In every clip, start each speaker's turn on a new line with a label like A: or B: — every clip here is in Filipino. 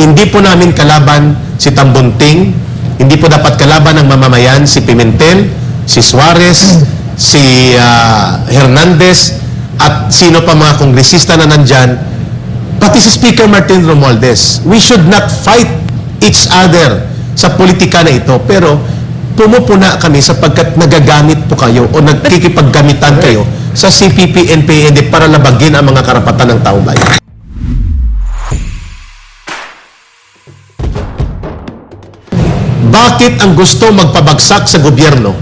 A: Hindi po namin kalaban si Tambunting, hindi po dapat kalaban ng mamamayan si Pimentel, si Suarez, si ah, Hernandez, at sino pa mga kongresista na nandyan, pati si Speaker Martin Romualdez. We should not fight each other sa politika na ito, pero pumupuna kami sapagkat nagagamit po kayo o nagkikipaggamitan kayo sa CPP, NPA, para labagin ang mga karapatan ng taong bayan. Bakit ang gusto magpabagsak sa gobyerno,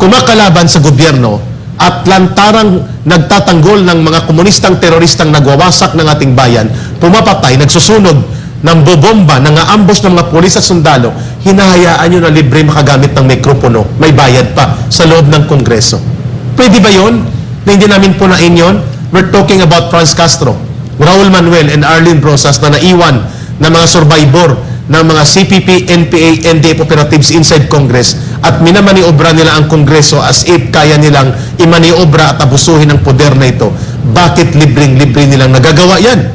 A: kumakalaban sa gobyerno, at lantarang nagtatanggol ng mga komunistang teroristang nagwawasak ng ating bayan, pumapatay, nagsusunog ng bobomba, ng aambos ng mga pulis at sundalo, hinahayaan nyo na libre makagamit ng mikropono, may bayad pa sa loob ng kongreso. Pwede ba yon? Na hindi namin punain yon? We're talking about Franz Castro, Raul Manuel, and Arlene Brosas na naiwan na mga survivor ng mga CPP, NPA, NDF operatives inside Congress at minamaniobra nila ang Kongreso as if kaya nilang imaniobra at abusuhin ang poder na ito. Bakit libreng-libre nilang nagagawa yan?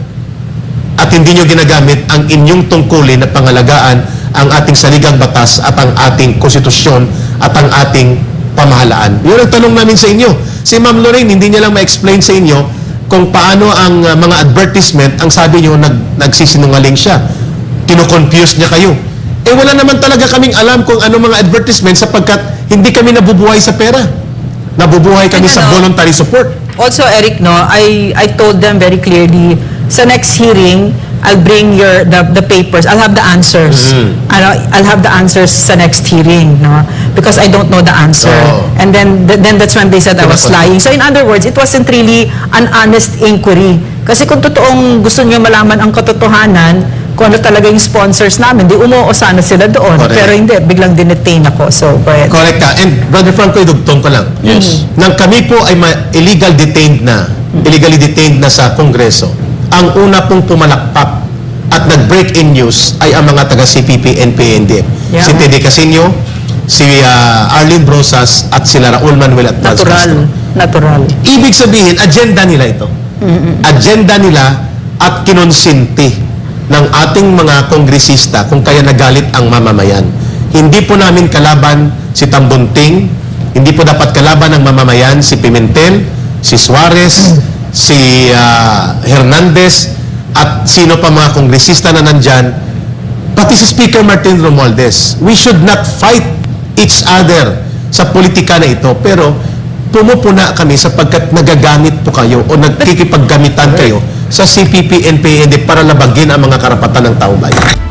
A: At hindi nyo ginagamit ang inyong tungkulin na pangalagaan ang ating saligang batas at ang ating konstitusyon at ang ating pamahalaan. Yun ang tanong namin sa inyo. Si Ma'am Lorraine, hindi niya lang ma-explain sa inyo kung paano ang uh, mga advertisement, ang sabi niyo, nag, nagsisinungaling siya. Kino-confuse niya kayo. Eh wala naman talaga kaming alam kung ano mga advertisement sapagkat hindi kami nabubuhay sa pera. Nabubuhay kami
B: And
A: sa
B: ano,
A: voluntary support.
B: Also, Eric, no, I, I told them very clearly, sa next hearing, I'll bring your the, the papers. I'll have the answers.
A: Mm-hmm.
B: Ano, I'll have the answers sa next hearing, no? Because I don't know the answer.
A: Oo.
B: And then th- then that's when they said I was lying. So in other words, it wasn't really an honest inquiry. Kasi kung totoong gusto niyo malaman ang katotohanan, kung ano talaga yung sponsors namin, di umuo sana sila doon.
A: Correct.
B: Pero hindi, biglang dinetain ako. So, go ahead.
A: Correct ka. And Brother Franco, idugtong ko lang.
C: Yes.
A: Nang kami po ay ma- illegal detained na, illegally detained na sa Kongreso, ang una pong pumalakpak at nag-break in news ay ang mga taga CPP, NPA,
B: Yeah.
A: Si Teddy Casino, si ah, Arlene Brosas at sila Raul Manuel at Castro.
B: Natural. Natural.
A: Ibig sabihin, agenda nila ito. Agenda nila at kinonsinti ng ating mga kongresista kung kaya nagalit ang mamamayan. Hindi po namin kalaban si Tambunting, hindi po dapat kalaban ng mamamayan si Pimentel, si Suarez, si ah, Hernandez, at sino pa mga kongresista na nandyan, pati si Speaker Martin Romualdez. We should not fight each other sa politika na ito, pero pumupuna kami sapagkat nagagamit po kayo o nagkikipaggamitan kayo sa CPP, NPA, para labagin ang mga karapatan ng taong bayan.